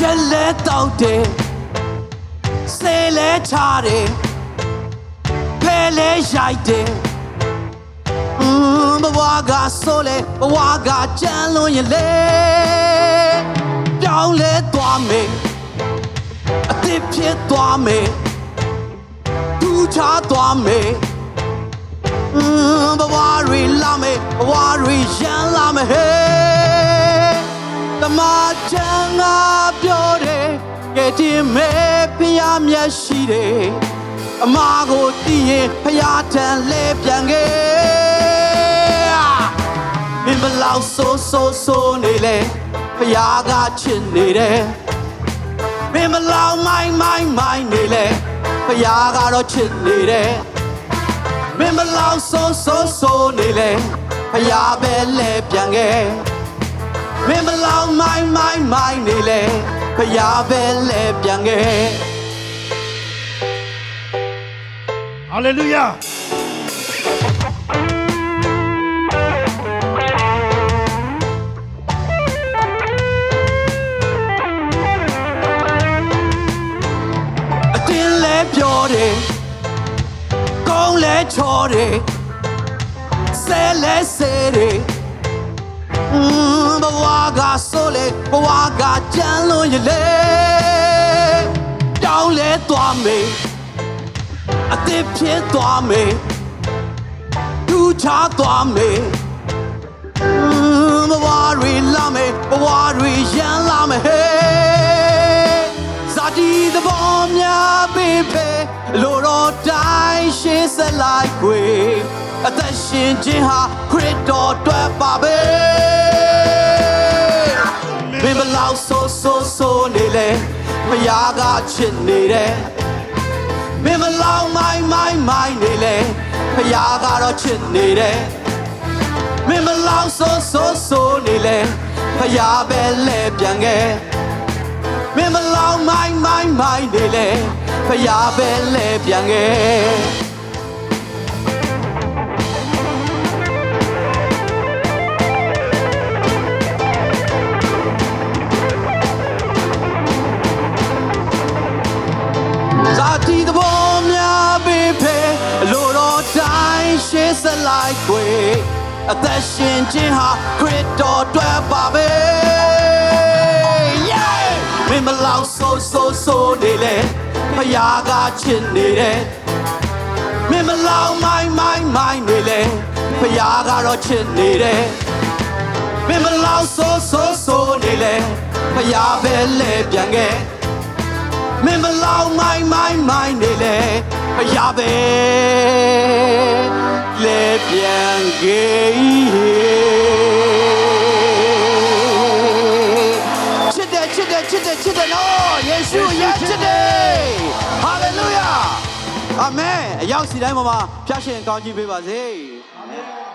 ချက်လဲတောက်တယ်စေလဲချတယ်ဖဲလဲရိုက်တယ်ဘဝကဆိုလဲဘဝကကြမ်းလွန်ရင်လဲပြောင်းလဲသွားမယ်အသစ်ဖြစ်သွားမယ်ဒူးချသွားမယ်ဘဝတွေလာမယ်ဘဝတွေရန်လာမယ် the Majanga. တယ်ကဲတင်မေဖျားမျက်ရှိတယ်အမကိုတည်ရင်ဖျားထန်လဲပြန်ခဲ့မင်းဘလောက်ဆိုးဆိုးဆိုးနေလဲဖျားကချစ်နေတယ်မင်းဘလောက်မိုင်းမိုင်းမိုင်းနေလဲဖျားကတော့ချစ်နေတယ်မင်းမလောက်ဆိုးဆိုးဆိုးနေလေဖယားပဲလဲပြန်ခဲ့မင်းမလောက်မိုင်းမိုင်းမိုင်းနေလေ ဖယားပဲလဲပြန်ခဲ့ဟာလေလုယာအတင်းလဲပြောတယ်ကောင်းလဲချော်တယ်ဆဲလဲဆဲတယ်อืมဘဝ ကဆိုလေဘဝကကြမ်းလို့ရလေတောင်းလဲသွားမေအသစ်ဖြစ်သွားမေဒူချသွားမေဘဝရီလာမေဘဝရီရန်လာမေဟေးဇာတိသဘောများပေးဖေလိုတော့တိုင်းရှင်းဆက်လိုက်ခွေအသက်ရှင်ခြင်းဟာခရစ်တော်အတွက် လောက်ဆိုးဆိုးဆိုးနေလေဖယားကချစ်နေတယ်မင်းဘလောက်မိုင်းမိုင်းမိုင်းနေလေဖယားကတော့ချစ်နေတယ်မင်းမလောက်ဆိုးဆိုးဆိုးနေလေဖယားပဲလဲပြန်ခဲ့မင်းမလောက်မိုင်းမိုင်းမိုင်းနေလေဖယားပဲလဲပြန်ခဲ့ တိုင်းရှေးဆက်လိုက်ခွေအသက်ရှင်ခြင်းဟာခရစ်တော်အတွက်ပါပဲ Yeah! မင်းမလောက်ဆိုးဆိုးဆိုးနေလေဖယားကချစ်နေတယ်မင်းမလောက်မိုင်းမိုင်းမိုင်းနေလေဖယားကတော့ချစ်နေတယ်မင်းမလောက်ဆိုးဆိုးဆိုးနေလေဖယားပဲလဲပြန်ခဲ့မင်းမလောက်မိုင်းမိုင်းမိုင်းနေလေဖယားပဲ လေပြန်ခဲ့ချစ်တယ်ချစ်တယ်ချစ်တယ်ချစ်တယ်နော်ယေရှုရဲ့ချစ်တယ်ဟာလေလုယာအာမင်အရောက်စီတိုင်းပေါ်မှာဖျားရှင်ကောင်းကြီးပေးပါစေအာမင်